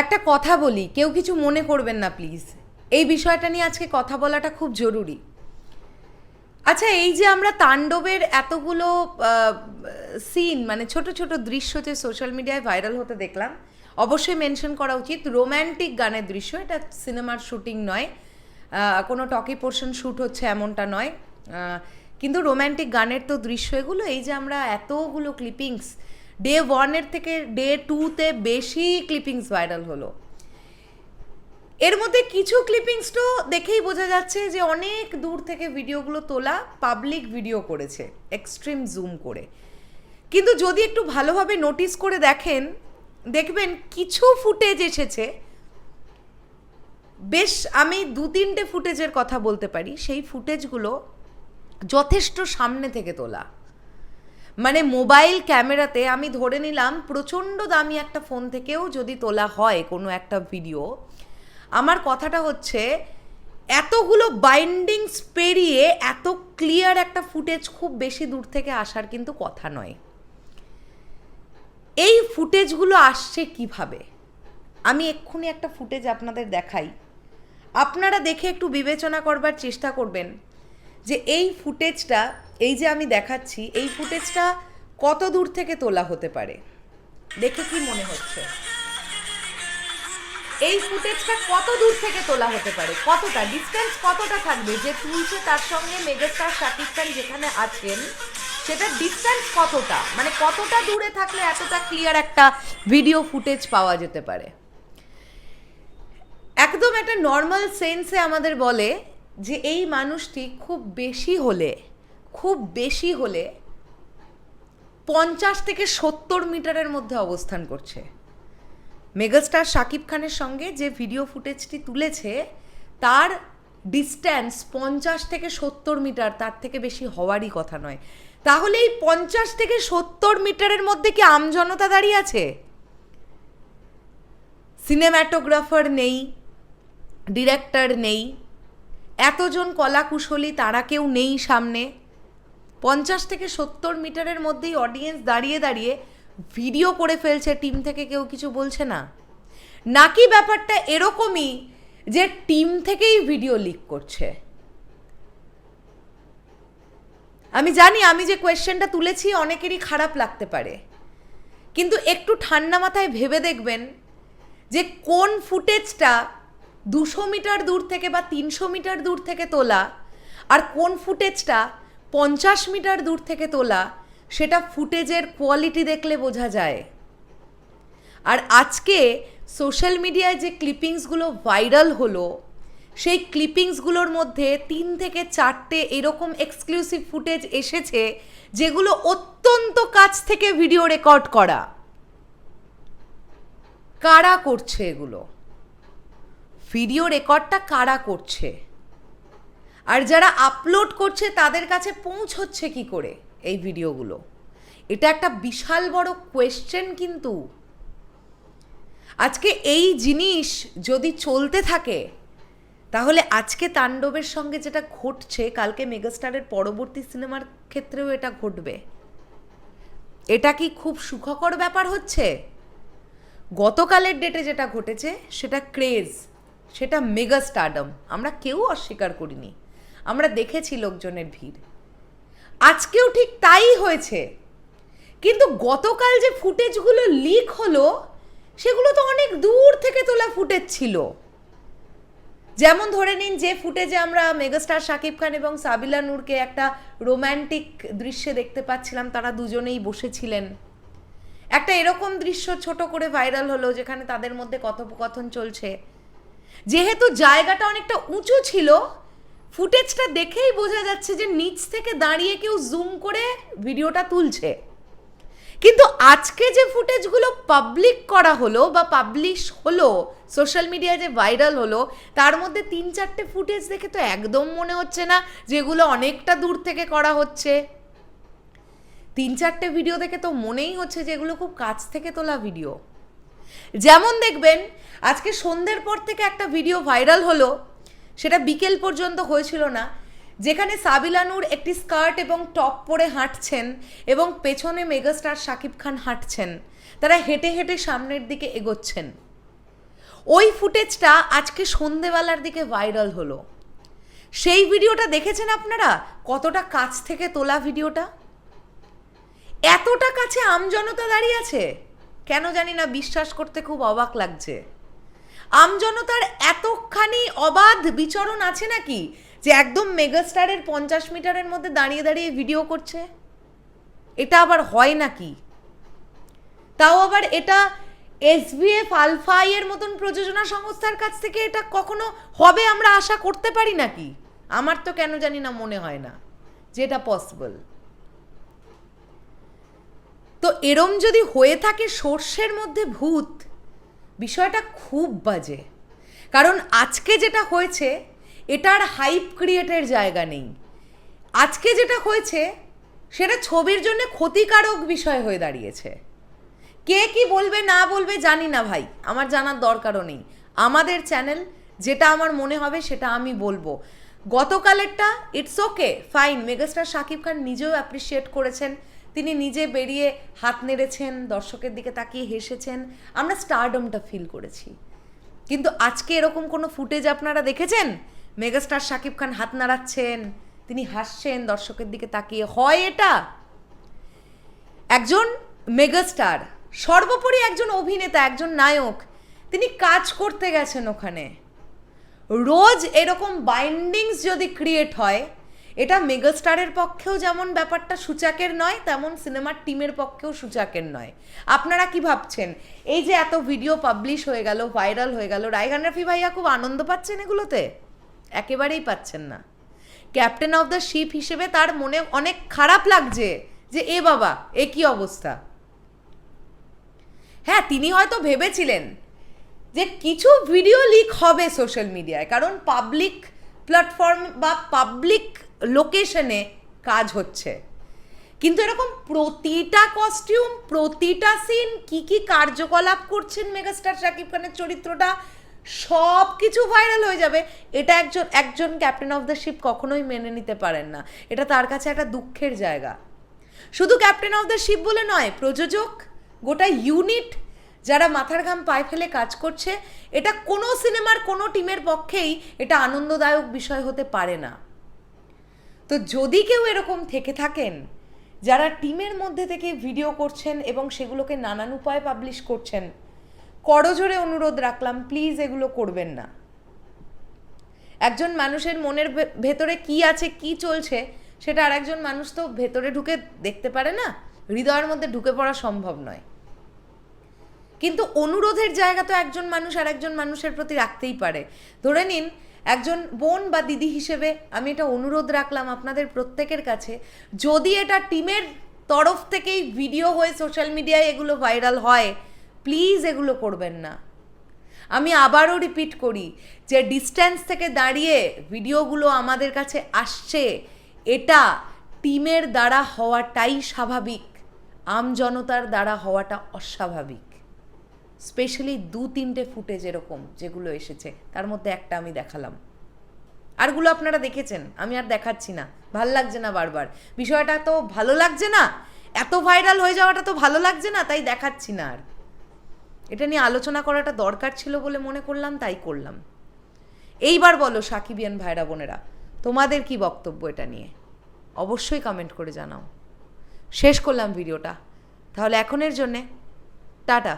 একটা কথা বলি, কেউ কিছু মনে করবেন না প্লিজ এই বিষয়টা নিয়ে আজকে কথা বলাটা খুব জরুরি। আচ্ছা এই যে আমরা তাণ্ডবের এতগুলো সিন মানে ছোট ছোট দৃশ্য যে সোশ্যাল মিডিয়ায় ভাইরাল হতে দেখলাম, অবশ্যই মেনশন করা উচিত। রোম্যান্টিক গানের দৃশ্য, এটা সিনেমার শুটিং নয়। কোনো টকি পোর্শন শ্যুট হচ্ছে এমনটা নয়। কিন্তু রোম্যান্টিক গানের তো দৃশ্য এগুলো, এই যে আমরা এতগুলো ক্লিপিংস ডে ওয়ানের থেকে ডে টুতে বেশি ক্লিপিংস ভাইরাল হলো। এর মধ্যে কিছু ক্লিপিংস তো দেখেই বোঝা যাচ্ছে যে অনেক দূর থেকে ভিডিওগুলো তোলা পাবলিক ভিডিও করেছে এক্সট্রিম জুম করে। কিন্তু যদি একটু ভালোভাবে নোটিস করে দেখেন, দেখবেন কিছু ফুটেজ এসেছে। বেশ আমি দু তিনটে ফুটেজের কথা বলতে পারি, সেই ফুটেজগুলো যথেষ্ট সামনে থেকে তোলা। মানে মোবাইল ক্যামেরাতে আমি ধরে নিলাম প্রচণ্ড দামি একটা ফোন থেকেও যদি তোলা হয় কোনো একটা ভিডিও, আমার কথাটা হচ্ছে এতগুলো বাইন্ডিংস পেরিয়ে এত ক্লিয়ার একটা ফুটেজ খুব বেশি দূর থেকে আসার কিন্তু কথা নয়। এই ফুটেজগুলো আসছে কীভাবে? আমি এক্ষুনি একটা ফুটেজ আপনাদের দেখাই। আপনারা দেখে একটু বিবেচনা করবার চেষ্টা করবেন। যে এই ফুটেজটা, এই যে আমি দেখাচ্ছি, এই ফুটেজটা কত দূর থেকে তোলা হতে পারে? দেখে কি মনে হচ্ছে? এই ফুটেজটা কত দূর থেকে তোলা হতে পারে? কতটা? ডিস্টেন্স কতটা থাকবে? যে তুলছে তার সঙ্গে মেগাস্টার শাকিব খান যেখানে আছেন সেটা ডিস্টেন্স কতটা? মানে কতটা দূরে থাকলে এতটা ক্লিয়ার একটা ভিডিও ফুটেজ পাওয়া যেতে পারে? একদম একটা নর্মাল সেন্সে আমাদের বলে যে এই মানুষটি খুব বেশি হলে, খুব বেশি হলে পঞ্চাশ থেকে সত্তর মিটারের মধ্যে অবস্থান করছে। মেগাস্টার শাকিব খানের সঙ্গে যে ভিডিও ফুটেজটি তুলেছে, তার ডিস্ট্যান্স পঞ্চাশ থেকে সত্তর মিটার, তার থেকে বেশি হওয়ারই কথা নয়। তাহলে এই পঞ্চাশ থেকে সত্তর মিটারের মধ্যে কি আমজনতা দাঁড়িয়ে আছে? সিনেম্যাটোগ্রাফার নেই ডিরেক্টর নেই এতজন কলাকুশলী, তারা কেউ নেই সামনে। পঞ্চাশ থেকে সত্তর মিটারের মধ্যেই অডিয়েন্স দাঁড়িয়ে দাঁড়িয়ে ভিডিও করে ফেলছে টিম থেকে কেউ কিছু বলছে না। নাকি ব্যাপারটা এরকমই যে টিম থেকেই ভিডিও লিক করছে? আমি জানি, আমি যে কোয়েশ্চেনটা তুলেছি, অনেকেরই খারাপ লাগতে পারে। কিন্তু একটু ঠান্ডা মাথায় ভেবে দেখবেন যে কোন ফুটেজটা দুশো মিটার দূর থেকে বা তিনশো মিটার দূর থেকে তোলা, আর কোন ফুটেজটা পঞ্চাশ মিটার দূর থেকে তোলা, সেটা ফুটেজের কোয়ালিটি দেখলে বোঝা যায়। আর আজকে সোশ্যাল মিডিয়ায় যে ক্লিপিংসগুলো ভাইরাল হলো, সেই ক্লিপিংসগুলোর মধ্যে তিন থেকে চারটে এরকম এক্সক্লুসিভ ফুটেজ এসেছে, যেগুলো অত্যন্ত কাছ থেকে ভিডিও রেকর্ড করা। কারা করছে এগুলো? ভিডিও রেকর্ডটা কারা করছে? আর যারা আপলোড করছে, তাদের কাছে পৌঁছচ্ছে কি করে এই ভিডিওগুলো? এটা একটা বিশাল বড় কোয়েশ্চেন কিন্তু। আজকে এই জিনিস যদি চলতে থাকে, তাহলে আজকে তাণ্ডবের সঙ্গে যেটা ঘটছে, কালকে মেগাস্টারের পরবর্তী সিনেমার ক্ষেত্রেও এটা ঘটবে। এটা কি খুব সুখকর ব্যাপার হচ্ছে? গতকালের ডেটে যেটা ঘটেছে, সেটা ক্রেজ সেটা মেগা স্টারডম আমরা কেউ অস্বীকার করিনি। আমরা দেখেছি লোকজনের ভিড়। আজকেও ঠিক তাই হয়েছে। কিন্তু গতকাল যে ফুটেজগুলো লিক হলো, সেগুলো তো অনেক দূর থেকে তোলা ফুটেজ ছিল। যেমন ধরে নিন যে ফুটেজে আমরা মেগাস্টার শাকিব খান এবং সাবিলা নূরকে একটা রোম্যান্টিক দৃশ্যে দেখতে পাচ্ছিলাম, তারা দুজনেই বসেছিলেন। একটা এরকম দৃশ্য ছোট করে ভাইরাল হলো, যেখানে তাদের মধ্যে কথোপকথন চলছে। যেহেতু জায়গাটা অনেকটা উঁচু ছিল, ফুটেজটা দেখেই বোঝা যাচ্ছে যে নিচ থেকে দাঁড়িয়ে কেউ জুম করে ভিডিওটা তুলছে। কিন্তু আজকে যে ফুটেজগুলো পাবলিক করা হলো বা পাবলিশ হলো সোশ্যাল মিডিয়ায় যে ভাইরাল হলো, তার মধ্যে তিন চারটে ফুটেজ দেখে তো একদম মনে হচ্ছে না যেগুলো অনেকটা দূর থেকে করা হচ্ছে। তিন চারটে ভিডিও দেখে তো মনেই হচ্ছে যে এগুলো খুব কাছ থেকে তোলা ভিডিও যেমন দেখবেন, আজকে সন্ধ্যের পর থেকে একটা ভিডিও ভাইরাল হলো, সেটা বিকেল পর্যন্ত হয়েছিল না, যেখানে সাবিলানুর একটি স্কার্ট এবং টপ পরে হাঁটছেন এবং পেছনে মেগাস্টার শাকিব খান হাঁটছেন। তারা হেঁটে হেঁটে সামনের দিকে এগোচ্ছেন। ওই ফুটেজটা আজকে সন্ধেবেলার দিকে ভাইরাল হলো। সেই ভিডিওটা দেখেছেন আপনারা? কতটা কাছ থেকে তোলা ভিডিওটা এতটা কাছে আমজনতা দাঁড়িয়ে আছে? কেন জানি না বিশ্বাস করতে খুব অবাক লাগছে। আমজনতার এতখানি অবাধ বিচরণ আছে নাকি যে একদম মেগাস্টারের পঞ্চাশ মিটারের মধ্যে দাঁড়িয়ে দাঁড়িয়ে ভিডিও করছে? এটা আবার হয় নাকি? তাও আবার এটা এসবিএফ আলফাই এর মতন প্রযোজনা সংস্থার কাছ থেকে এটা কখনো হবে আমরা আশা করতে পারি নাকি? আমার তো কেন জানি না মনে হয় না যে এটা পসিবল তো এরম যদি হয়ে থাকে সর্ষের মধ্যে ভূত, বিষয়টা খুব বাজে। কারণ আজকে যেটা হয়েছে, এটার হাইপ ক্রিয়েটের জায়গা নেই। আজকে যেটা হয়েছে, সেটা ছবির জন্য ক্ষতিকারক বিষয় হয়ে দাঁড়িয়েছে। কে কি বলবে, না বলবে, জানি না ভাই। আমার জানার দরকারও নেই। আমাদের চ্যানেল যেটা আমার মনে হবে, সেটা আমি বলব। গতকালেরটা it's okay fine megastar Shakib Khan নিজেও অ্যাপ্রিসিয়েট করেছেন। তিনি নিজে বেরিয়ে হাত নেড়েছেন, দর্শকের দিকে তাকিয়ে হেসেছেন। আমরা স্টারডমটা ফিল করেছি। কিন্তু আজকে এরকম কোনো ফুটেজ আপনারা দেখেছেন? মেগাস্টার শাকিব খান হাত নাড়াচ্ছেন, তিনি হাসছেন, দর্শকের দিকে তাকিয়ে। হয় এটা? একজন মেগাস্টার সর্বোপরি একজন অভিনেতা, একজন নায়ক, তিনি কাজ করতে গেছেন ওখানে। রোজ এরকম বাইন্ডিংস যদি ক্রিয়েট হয় এটা মেগাস্টারের পক্ষেও যেমন ব্যাপারটা সূচাকের নয়, তেমন সিনেমার টিমের পক্ষেও সূচাকের নয়। আপনারা কি ভাবছেন? এই যে এত ভিডিও পাবলিশ হয়ে গেল, ভাইরাল হয়ে গেল রায়গান রাফি ভাইয়া খুব আনন্দ পাচ্ছেন এগুলোতে? একেবারেই পাচ্ছেন না। ক্যাপ্টেন অফ দ্য শিপ হিসেবে তার মনে অনেক খারাপ লাগছে যে, এ বাবা, এ কি অবস্থা? হ্যাঁ তিনি হয়তো ভেবেছিলেন যে কিছু ভিডিও লিক হবে সোশ্যাল মিডিয়ায়, কারণ পাবলিক প্ল্যাটফর্ম বা পাবলিক লোকেশনে কাজ হচ্ছে। কিন্তু এরকম প্রতিটা কস্টিউম প্রতিটা সিন কি কি কার্যকলাপ করছেন মেগাস্টার শাকিব খানের চরিত্রটা সব কিছু ভাইরাল হয়ে যাবে। এটা একজন একজন ক্যাপ্টেন অফ দ্য শিপ কখনোই মেনে নিতে পারেন না। এটা তার কাছে একটা দুঃখের জায়গা। শুধু ক্যাপ্টেন অফ দ্য শিপ বলে নয়, প্রযোজক গোটা ইউনিট যারা মাথার ঘাম পায়ে ফেলে কাজ করছে, এটা কোনো সিনেমার কোনো টিমের পক্ষেই এটা আনন্দদায়ক বিষয় হতে পারে না। তো যদি কেউ এরকম থেকে থাকেন, যারা টিমের মধ্যে থেকে ভিডিও করছেন এবং সেগুলোকে নানান উপায়ে পাবলিশ করছেন করজোরে অনুরোধ রাখলাম, প্লিজ এগুলো করবেন না। একজন মানুষের মনের ভেতরে কি আছে, কি চলছে, সেটা আর একজন মানুষ তো ভেতরে ঢুকে দেখতে পারে না, হৃদয়ের মধ্যে ঢুকে পড়া সম্ভব নয়। কিন্তু অনুরোধের জায়গা তো একজন মানুষ আর একজন মানুষের প্রতি রাখতেই পারে। ধরে নিন, একজন বোন বা দিদি হিসেবে আমি এটা অনুরোধ রাখলাম আপনাদের প্রত্যেকের কাছে, যদি এটা টিমের তরফ থেকেই ভিডিও হয়ে সোশ্যাল মিডিয়ায় এগুলো ভাইরাল হয়, প্লিজ এগুলো করবেন না। আমি আবারও রিপিট করি যে ডিস্ট্যান্স থেকে দাঁড়িয়ে ভিডিওগুলো আমাদের কাছে আসছে, এটা টিমের দ্বারা হওয়াটাই স্বাভাবিক। আমজনতার দ্বারা হওয়াটা অস্বাভাবিক। স্পেশালি দু তিনটে ফুটেজ এরকম যেগুলো এসেছে, তার মধ্যে একটা আমি দেখালাম। আরগুলো আপনারা দেখেছেন, আমি আর দেখাচ্ছি না, ভালো লাগছে না বারবার। বিষয়টা তো ভালো লাগছে না, এত ভাইরাল হয়ে যাওয়াটা তো ভালো লাগছে না, তাই দেখাচ্ছি না আর। এটা নিয়ে আলোচনা করাটা দরকার ছিল বলে মনে করলাম, তাই করলাম। এইবার বলো সাকিবিয়ান ভাইরা বোনেরা, তোমাদের কি বক্তব্য এটা নিয়ে? অবশ্যই কমেন্ট করে জানাও। শেষ করলাম ভিডিওটা। তাহলে এখনের জন্যে টাটা।